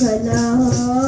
भला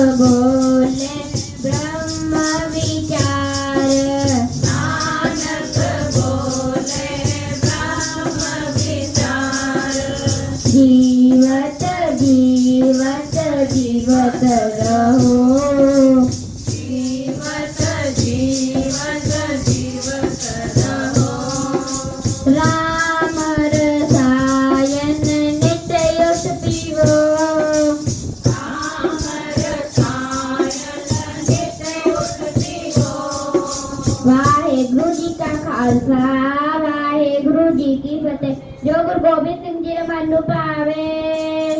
बोले ब्रह्म विचार। ब्रह्म विचार जीवत जीवत जीवत रहो। ਖਾਲਸਾ ਵਾਹਿਗੁਰੂ ਜੀ ਕੀ ਫਤਿਹ। ਜੋ ਗੁਰੂ ਗੋਬਿੰਦ ਸਿੰਘ ਜੀ ਦੇ ਮਨ ਨੂੰ ਭਾਵੇ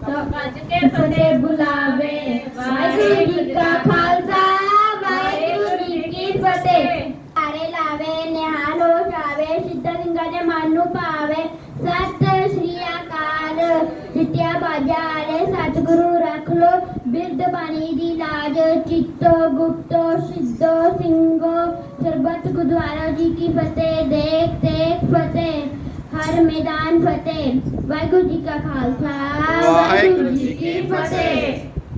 ਸੋ ਗੱਜ ਕੇ ਫਤਿਹ ਬੁਲਾਵੇ। ਵਾਹਿਗੁਰੂ ਜੀ ਕਾ ਖਾਲਸਾ, ਵਾਹਿਗੁਰੂ ਜੀ ਕੀ ਫਤਿਹ। ਸਾਰੇ ਲਾਵੇ, ਨਿਹਾਲ ਹੋ ਜਾਵੇ, ਸਿੱਧਾ ਸਿੰਘਾਂ ਦੇ ਮਨ ਨੂੰ ਭਾਵੇ। ਸਤਿ ਸ੍ਰੀ ਅਕਾਲ, ਜਿਤਿਆ ਬਾਜਾ ਵਾਲੇ ਸਤਿਗੁਰੂ ਰੱਖ ਲੋ ਬਿਰਧ ਬਾਣੀ ਦੀ ਲਾਜ, ਚਿੱਤੋ ਗੁਪਤੋ, ਸਿੱਧੋ ਸਿੰਘੋ सरबत गुरुद्वारा जी की फतेह देख देख फतेह हर मैदान फतेह। वाहगुरु जी का खालसा। वाहगुरु जी की फतेह।